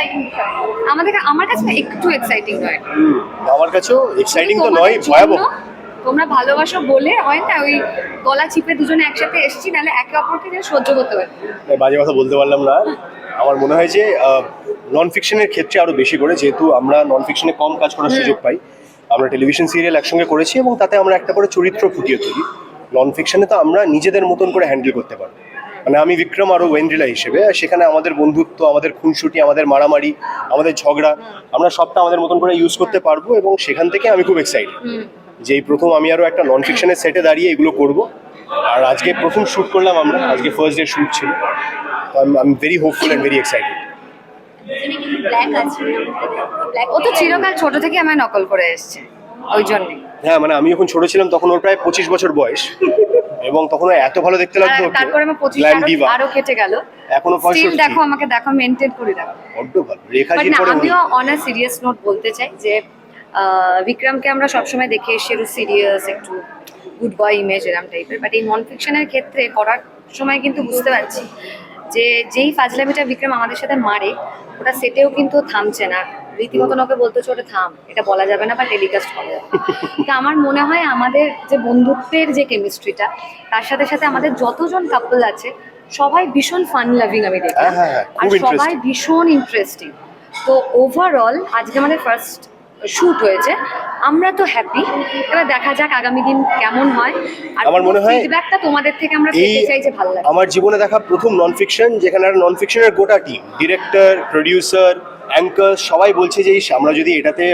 Exciting বিষয়। আমাদের আমার কাছে একটু এক্সাইটিং নয় আমার কাছেও এক্সাইটিং তো নয় ভয়াবহ। তোমরা ভালোবাসো বলে হয় না? ওই গলা চিপে দুজনে একসাথে এসছি নাহলে একে অপরকে যেন সহ্য করতে পারি। বাজে কথা বলতে পারলাম না। আমার মনে হয় যে নন ফিকশনের ক্ষেত্রে আরও বেশি করে যেহেতু আমরা নন ফিকশনে কম কাজ করার সুযোগ পাই আমরা টেলিভিশন সিরিয়াল একসঙ্গে করেছি এবং তাতে আমরা একটা করে চরিত্র ফুটিয়ে তুলি। নন ফিকশনে তো আমরা নিজেদের মতন করে হ্যান্ডেল করতে পারব। মানে আমি বিক্রম আরও ওয়েন্ড্রিলা হিসেবে আর সেখানে আমাদের বন্ধুত্ব আমাদের খুনসুটি আমাদের মারামারি আমাদের ঝগড়া আমরা সবটা আমাদের মতন করে ইউজ করতে পারব এবং সেখান থেকে আমি খুব এক্সাইটেড যে এই প্রথম আমি আরও একটা নন ফিকশনের সেটে দাঁড়িয়ে এগুলো করব আর আজকে প্রথম শ্যুট করলাম আমরা আজকে ফার্স্ট ডে শ্যুট ছিল I am very hopeful and very excited ও তো চিরকাল ছোট থেকে আমায় নকল করে এসছে ওই জন্যে। হ্যাঁ মানে আমি যখন ছোট ছিলাম তখন ওর প্রায় পঁচিশ বছর বয়স। এবং তখন এত ভালো দেখতে লাগতো। তারপরে আমার পঁচিশ Glam diva। আরও কেটে গেল। এখনও স্টিল দেখো আমাকে দেখো মেনটেন করে রাখো বড্ড ভালো। রেখা জি পরে আমিও অন আ সিরিয়াস নোট বলতে চাই যে বিক্রমকে আমরা সবসময় দেখে এসে একটু সিরিয়াস একটু গুড বয় ইমেজ এরম টাইপের বাট এই নন ফিকশনের ক্ষেত্রে করার সময় কিন্তু বুঝতে পারছি যে যেই ফাজলামিটা বিক্রম আমাদের সাথে মারে ওটা সেটেও কিন্তু থামছে না। রীতিমতো ওকে বলতে ওটা থাম এটা বলা যাবে না বা টেলিকাস্ট করা যাবে। তো আমার মনে হয় আমাদের যে বন্ধুত্বের যে কেমিস্ট্রিটা তার সাথে সাথে আমাদের যতজন কাপল আছে সবাই ভীষণ ফান লাভিং আমি দেখি হ্যাঁ, হ্যাঁ, হ্যাঁ, আর সবাই ভীষণ ইন্টারেস্টিং তো ওভারঅল আজকে আমাদের ফার্স্ট শুট হয়েছে। আমরা তো হ্যাপি এবার দেখা যাক আগামী দিন কেমন হয়। আর আমার মনে হয় ফিডব্যাকটা তোমাদের থেকে আমরা পেতে চাই যে ভালো লাগে আমার জীবনে দেখা প্রথম নন ফিকশন যেখানে নন ফিকশনের গোটা টিম ডিরেক্টর প্রডিউসার অ্যাঙ্কার সবাই বলছে যে আমরা যদি এটাতে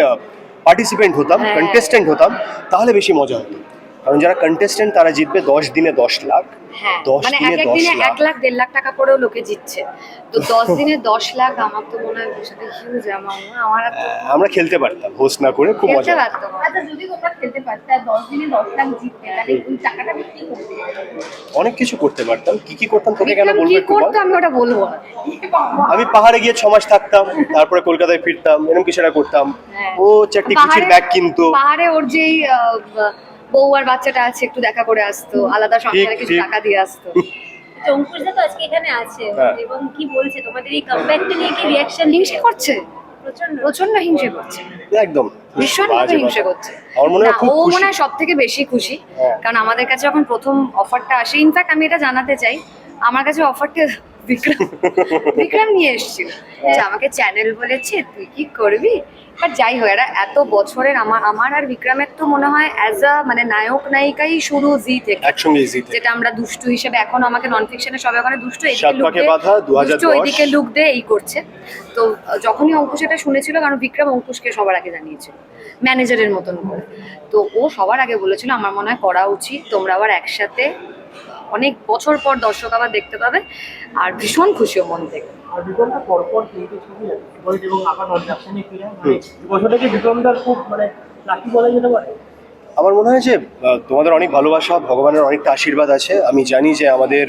পার্টিসিপেন্ট হতাম হ্যাঁ। কন্টেস্টেন্ট হতাম তাহলে বেশি মজা হতো কারণ যারা কন্টেস্টেন্ট তারা জিতবে দশ দিনে দশ লাখ। হ্যাঁ দশ মানে দিনে এক এক দশ দিনে লাখ। এক লাখ দেড় লাখ টাকা করেও লোকে জিতছে। তো দশ দিনে দশ লাখ আমার তো মনে হয় হিউজ অ্যামাউন্ট আমার আহ, আমরা খেলতে পারতাম হোস্ট না করে খুব মজা হতো। পারতাম। আচ্ছা যদি তোমরা খেলতে পারতে আর দশ দিনে দশ লাখ জিততে তাহলে ওই টাকাটা কি করতে অনেক কিছু করতে পারতাম। কি কি করতাম তোকে কেন বলব কি একটু বল? করতো আমি ওটা বলব আমি পাহাড়ে গিয়ে ছ মাস থাকতাম তারপরে কলকাতায় ফিরতাম এরকম কিছু একটা করতাম। হ্যাঁ। ও চারটি কুচির পাহাড়ে- ব্যাগ কিনতো। পাহাড়ে ওর যেই বউ আর বাচ্চাটা আছে একটু দেখা করে আসতো আলাদা সংসারে কিছু টাকা দিয়ে আসতো। অঙ্কুশদা তো আজকে এখানে আছে হ্যাঁ। এবং কি বলছে? তোমাদের এই কামব্যাকটা নিয়ে কি রিয়াকশন হিংসে করছে। প্রচণ্ড প্রচণ্ড হিংসে করছে। একদম। ভীষণ হিংসে করছে। আমার মনে হয় ও মনে হয় সব থেকে বেশি খুশি। হ্যাঁ। কারণ আমাদের কাছে যখন প্রথম অফারটা আসে ইনফ্যাক্ট আমি এটা জানাতে চাই আমার কাছে অফারটা বিক্রম বিক্রম নিয়ে এসেছিল। যে আমাকে চ্যানেল বলেছে তুই কি করবি? বাট যাই হোক এরা এত বছরের আমার আমার আর বিক্রমের তো মনে হয় অ্যাজ আ মানে নায়ক নায়িকাই শুরু জি থেকে। একসঙ্গে যেটা আমরা দুষ্টু হিসেবে এখন আমাকে নন ফিকশনে সবাই ওখানে দুষ্টু এদিকে লুক পাকে দে বাঁধা, 2010 দুষ্টু ওইদিকে লুক দে এই করছে। তো যখনই অঙ্কুশ এটা শুনেছিল কারণ বিক্রম অঙ্কুশকে সবার আগে জানিয়েছিল ম্যানেজারের মতন করে। তো ও সবার আগে বলেছিল আমার মনে হয় করা উচিত তোমরা আবার একসাথে অনেক বছর পর দর্শক আবার দেখতে পাবে আর ভীষণ খুশি মন থেকে। আর বিক্রমটা পরপর তিনটে ছবি গোল্ড এবং আবার নর্দাপশনে ফিরে মানে বছরটা কি বিক্রমদার খুব মানে লাকি বলা যেতে পারে? আমার মনে হয় যে তোমাদের অনেক ভালোবাসা ভগবানের অনেকটা আশীর্বাদ আছে। আমি জানি যে আমাদের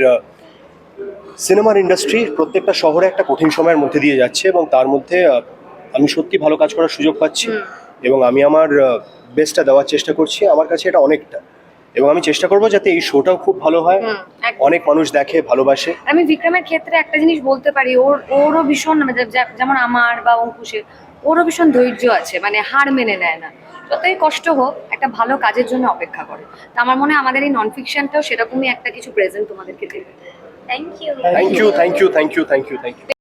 সিনেমার ইন্ডাস্ট্রি প্রত্যেকটা শহরে একটা কঠিন সময়ের মধ্যে দিয়ে যাচ্ছে এবং তার মধ্যে আমি সত্যি ভালো কাজ করার সুযোগ পাচ্ছি এবং আমি আমার বেস্টটা দেওয়ার চেষ্টা করছি। আমার কাছে এটা অনেকটা। এবং আমি চেষ্টা করব যাতে এই শোটাও খুব ভালো হয়। অনেক মানুষ দেখে ভালোবাসে। আমি বিক্রমের ক্ষেত্রে একটা জিনিস বলতে পারি ওর ওরও ভীষণ মানে যেমন আমার বা অঙ্কুশের ওরও ভীষণ ধৈর্য আছে মানে হার মেনে নেয় না। যতই কষ্ট হোক একটা ভালো কাজের জন্য অপেক্ষা করে। তো আমার মনে হয় আমাদের এই নন ফিকশনটাও সেরকমই একটা কিছু প্রেজেন্ট তোমাদেরকে দেবে। Thank you thank you thank you thank you thank you thank you